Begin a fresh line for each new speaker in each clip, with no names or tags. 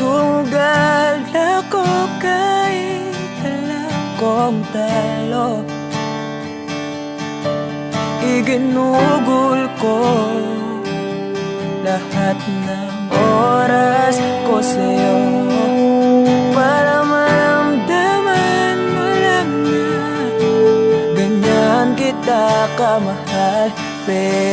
pusong gala ko kahit alam kong talo. Iginugol ko lahat ng oras ko sa'yo. Para maramdaman mo lang na ganyan kita kamahal Pero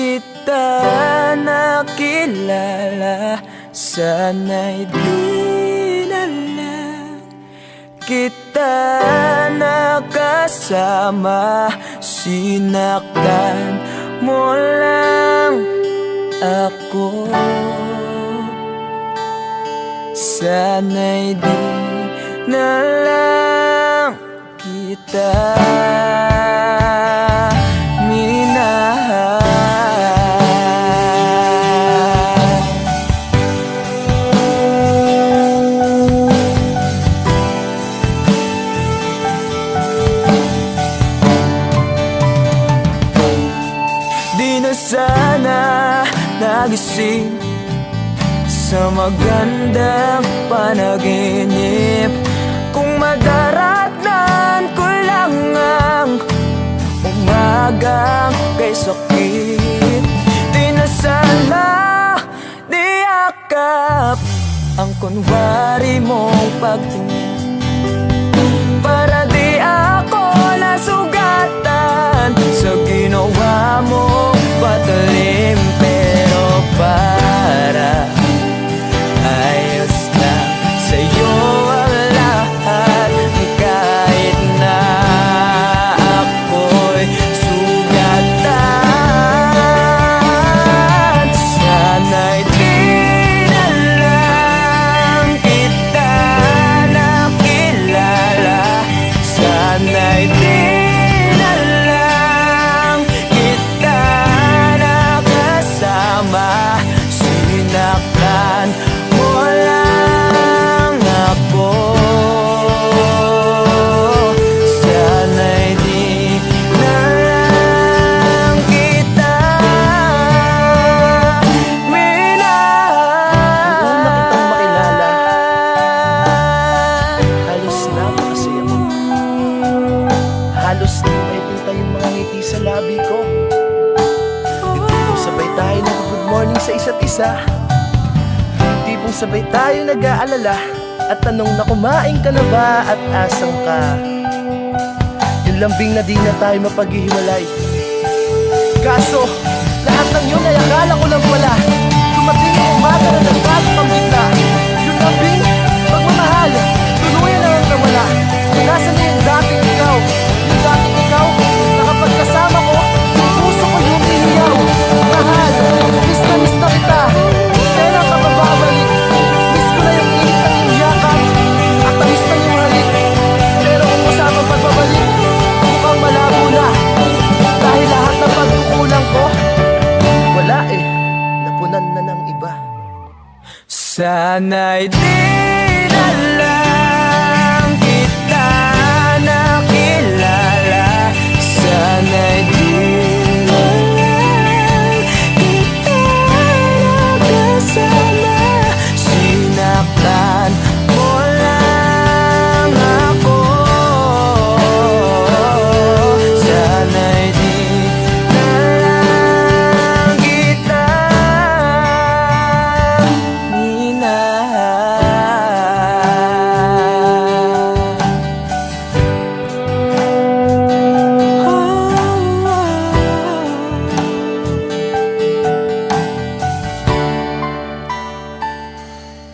kita nakilala Sana'y di na lang kita nakasama Sinaktan mo lang ako. Sana'y di na lang kita nagising Sa magandang panaginip. Kung madaratnan ko lang ang Umagang kay sakit Di na sana niyakap Ang kunwari mong pagtingin sa
isa't isa. Tipong sabay tayo nag-aalala At tanong na kumain ka na ba at asang ka? Yung lambing na di na tayo mapaghihiwalay. Kaso, lahat ng yun ay akala ko lang pala Dumating ang umaga na nagbago ang bigla
Sana'y di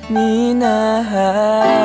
你呢